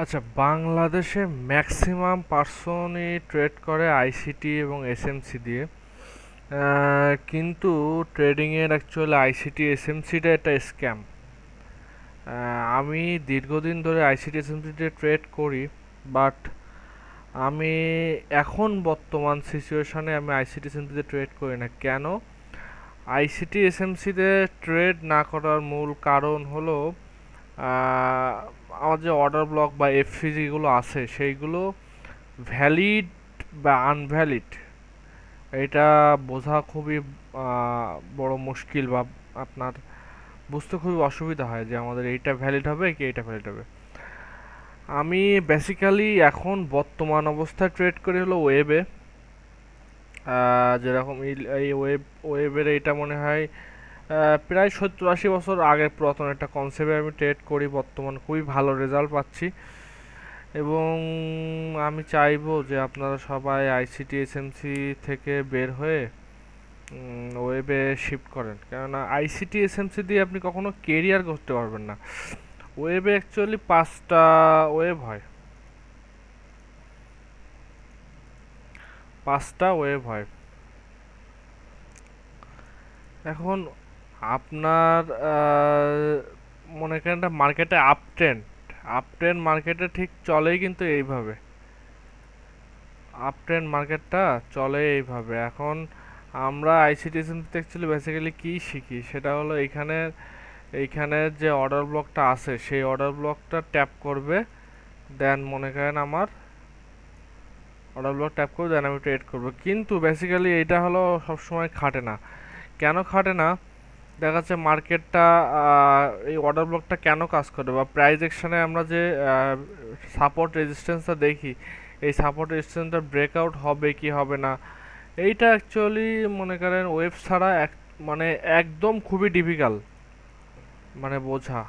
আচ্ছা বাংলাদেশে ম্যাক্সিমাম পার্সনই ট্রেড করে আইসিটি এবং এসএমসি দিয়ে। কিন্তু ট্রেডিংয়ের অ্যাকচুয়ালি আইসিটি এসএমসিটা একটা স্ক্যাম আমি দীর্ঘদিন ধরে আইসিটি এসএমসিতে ট্রেড করি বাট আমি এখন বর্তমান সিচুয়েশনে আমি আইসিটি এসএমসিতে ট্রেড করি না। কেন? আইসিটি এসএমসিতে ট্রেড না করার মূল কারণ হলো আমার যে অর্ডার ব্লক বা এফসি যেগুলো আছে, সেইগুলো ভ্যালিড বা আনভ্যালিড এটা বোঝা খুবই বড় মুশকিল বা আপনার বুঝতে খুবই অসুবিধা হয় যে আমাদের এইটা ভ্যালিড হবে কি এইটা ভ্যালিড হবে। আমি বেসিক্যালি এখন বর্তমান অবস্থায় ট্রেড করি হলো ওয়েবে যেরকম এই- ওয়েব ওয়েবের এইটা মনে হয় প্রায় সত্তর আশি বছর আগের পুরাতন একটা কনসেপ্টে আমি ট্রেড করি, বর্তমান খুবই ভালো রেজাল্ট পাচ্ছি। এবং আমি চাইব যে আপনারা সবাই আইসিটি এসএমসি থেকে বের হয়ে ওয়েবে শিফট করেন। কেননা আইসিটি এসএমসি দিয়ে আপনি কখনো কেরিয়ার করতে পারবেন না। ওয়েবে অ্যাকচুয়ালি পাঁচটা ওয়েব হয়। পাঁচটা ওয়েব হয়। এখন আপনার মনে করেন মার্কেটে আপ ট্রেন্ড আপ ট্রেন্ড মার্কেটে ঠিক চলেই কিন্তু এইভাবে। আপ ট্রেন্ড মার্কেটটা চলে এইভাবে। এখন আমরা আইসিটিসিতে অ্যাকচুয়ালি বেসিক্যালি কী শিখি? সেটা হলো এইখানে এইখানে যে অর্ডার ব্লকটা আছে, সেই অর্ডার ব্লকটা ট্যাপ করবে দেন মনে করেন আমার অর্ডার ব্লক ট্যাপ করবে দেন আমি ট্রেড করব। কিন্তু বেসিক্যালি এইটা হলো সবসময় খাটে না। কেন খাটে না? দেখা যাচ্ছে মার্কেটটা এই অর্ডার ব্লকটা কেন কাজ করে? বা প্রাইস অ্যাকশনে আমরা যে সাপোর্ট রেজিস্ট্যান্সটা দেখি, এই সাপোর্ট রেজিস্ট্যান্সটা ব্রেকআউট হবে কি হবে না? এইটা অ্যাকচুয়ালি মনে করেন ওয়েব ছাড়া এক মানে একদম খুবই ডিফিকাল্ট মানে বোঝা।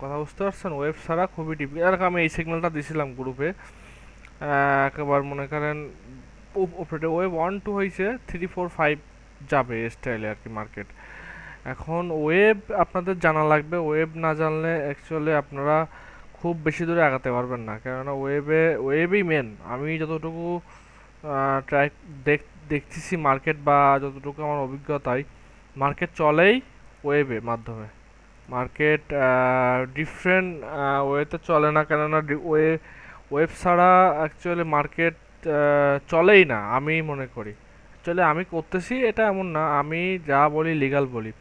কথা বুঝতে পারছেন? ওয়েব ছাড়া খুবই ডিফিকাল্ট এরকম আমি এই সিগন্যালটা দিছিলাম গ্রুপে একবার মনে করেন ওয়েব ওয়ান টু হয়েছে থ্রি ফোর ফাইভ যাবে স্টাইলে আর কি মার্কেট এখন ওয়েব আপনাদের জানা লাগবে ওয়েব না জানলে অ্যাকচুয়ালি আপনারা খুব বেশি দূরে আগাতে পারবেন না। কেননা ওয়েবে ওয়েবই মেন আমি যতটুকু ট্রাই দেখ, দেখতেছি মার্কেট বা যতটুকু আমার অভিজ্ঞতায় মার্কেট চলেই ওয়েবে মাধ্যমে। মার্কেট ডিফারেন্ট ওয়েতে চলে না, কেননা ওয়ে ওয়েব ছাড়া অ্যাকচুয়ালি মার্কেট চলেই না আমি মনে করি। অ্যাকচুয়ালি আমি করতেছি, এটা এমন না, আমি যা বলি লিগাল বলি।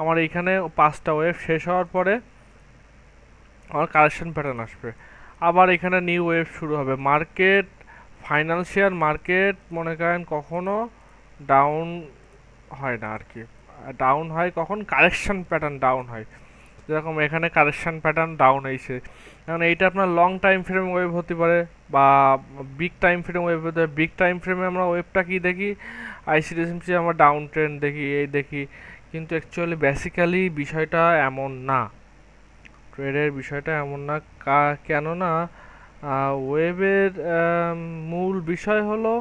আমার এইখানে পাঁচটা ওয়েভ শেষ হওয়ার পরে আমার কারেকশন প্যাটার্ন আসবে। আবার এখানে নিউ ওয়েভ শুরু হবে। মার্কেট ফাইন্যান্সিয়াল মার্কেট মনে করেন কখনো ডাউন হয় না আর কি ডাউন হয় কখন? কারেকশন প্যাটার্ন ডাউন হয়। যেরকম এখানে কারেকশন প্যাটার্ন ডাউন হয়েছে। কারণ এইটা আপনার লং টাইম ফ্রেম ওয়েভ হতে পারে বা বিগ টাইম ফ্রেম ওয়েভ হতে পারে। বিগ টাইম ফ্রেমে আমরা ওয়েভটা কি দেখি? আইসিডিএসএমসি আমরা ডাউন ট্রেন্ড দেখি, এই দেখি। কিন্তু অ্যাকচুয়ালি বেসিক্যালি বিষয়টা এমন না। ট্রেডের বিষয়টা এমন না। কেননা ওয়েবের মূল বিষয় হলো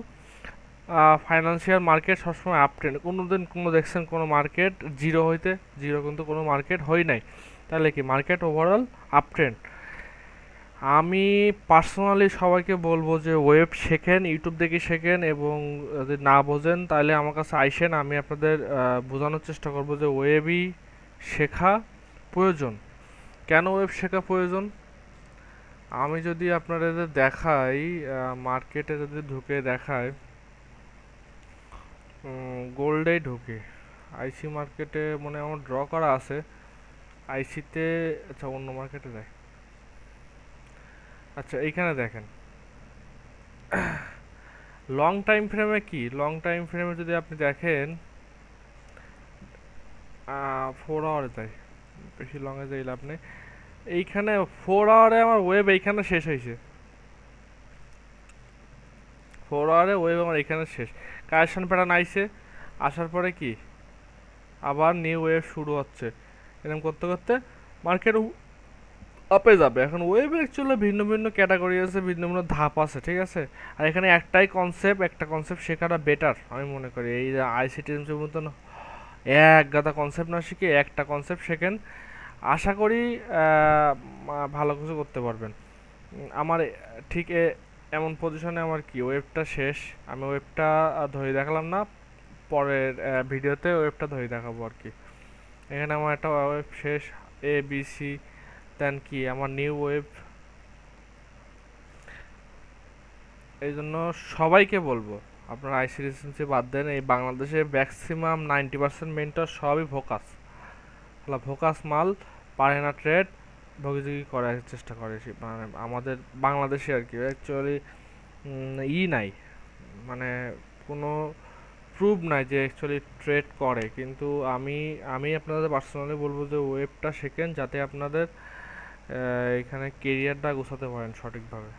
ফাইন্যান্সিয়াল মার্কেট সবসময় আপ ট্রেন্ড কোনো দিন কোনো দেখছেন কোনো মার্কেট জিরো হইতে জিরো কিন্তু কোনো মার্কেট হয় নাই। তাহলে কি? মার্কেট ওভারঅল আপ ট্রেন্ড আমি পার্সোনালি সবাইকে বলব যে ওয়েব শেখেন ইউটিউব দেখে শেখেন এবং যদি না বোঝেন তাহলে আমার কাছে আইসেন। আমি আপনাদের বোঝানোর চেষ্টা করব যে ওয়েবই শেখা প্রয়োজন। কেন ওয়েব শেখা প্রয়োজন? আমি যদি আপনাদের দেখাই মার্কেটে যদি ঢুকে দেখাই গোল্ডেই ঢুকে। আইসি মার্কেটে মনে আমার ড্র করা আছে। আইসিতে আচ্ছা অন্য মার্কেটে দেয় আচ্ছা এইখানে দেখেন। লং টাইম ফ্রেমে কি? লং টাইম ফ্রেমে যদি আপনি দেখেন ফোর আওয়ারে তাই। বেশি লংয়ে যাই লাভ নেই। এইখানে ফোর আওয়ারে আমার ওয়েব এইখানে শেষ হয়েছে। ফোর আওয়ারে ওয়েব আমার এইখানে শেষ। কারেকশন প্যাটার্ন আইছে। আসার পরে কি? আবার নিউ ওয়েভ শুরু হচ্ছে। এরকম করতে করতে মার্কেট আপে যাবে। এখন ওয়েবে অ্যাকচুয়ালি ভিন্ন ভিন্ন ক্যাটাগরি আছে, ভিন্ন ভিন্ন ধাপ আছে, ঠিক আছে? আর এখানে একটাই কনসেপ্ট একটা কনসেপ্ট শেখাটা বেটার আমি মনে করি। এই যে আইসিটি মতন এক গাদা কনসেপ্ট না শিখে একটা কনসেপ্ট শেখেন। আশা করি ভালো কিছু করতে পারবেন। আমার ঠিক এমন পজিশনে আমার কি? ওয়েবটা শেষ। আমি ওয়েবটা ধরে দেখালাম না। পরের ভিডিওতে ওয়েবটা ধরে দেখাবো আর কি। এখানে আমার একটা ওয়েব শেষ এ বি সি দেন কি আমার নিউ ওয়েব এই জন্য সবাইকে বলব, আপনারা আইসি রিসেন্সি বাদ দেন, এই বাংলাদেশে ম্যাক্সিমাম নাইনটি পার্সেন্ট মেন্টর সবই ফোকাস হলো ফোকাস মাল, পারে না ট্রেড ভগিযোগি করার চেষ্টা করে মানে আমাদের বাংলাদেশে আর কি অ্যাকচুয়ালি ই নাই। মানে কোনো প্রুভ নাই যে অ্যাকচুয়ালি ট্রেড করে। কিন্তু আমি আমি আপনাদের পার্সোনালি বলব যে ওয়েবটা শেখেন যাতে আপনাদের এখানে কেরিয়ারটা গোছাতে পারেন সঠিকভাবে।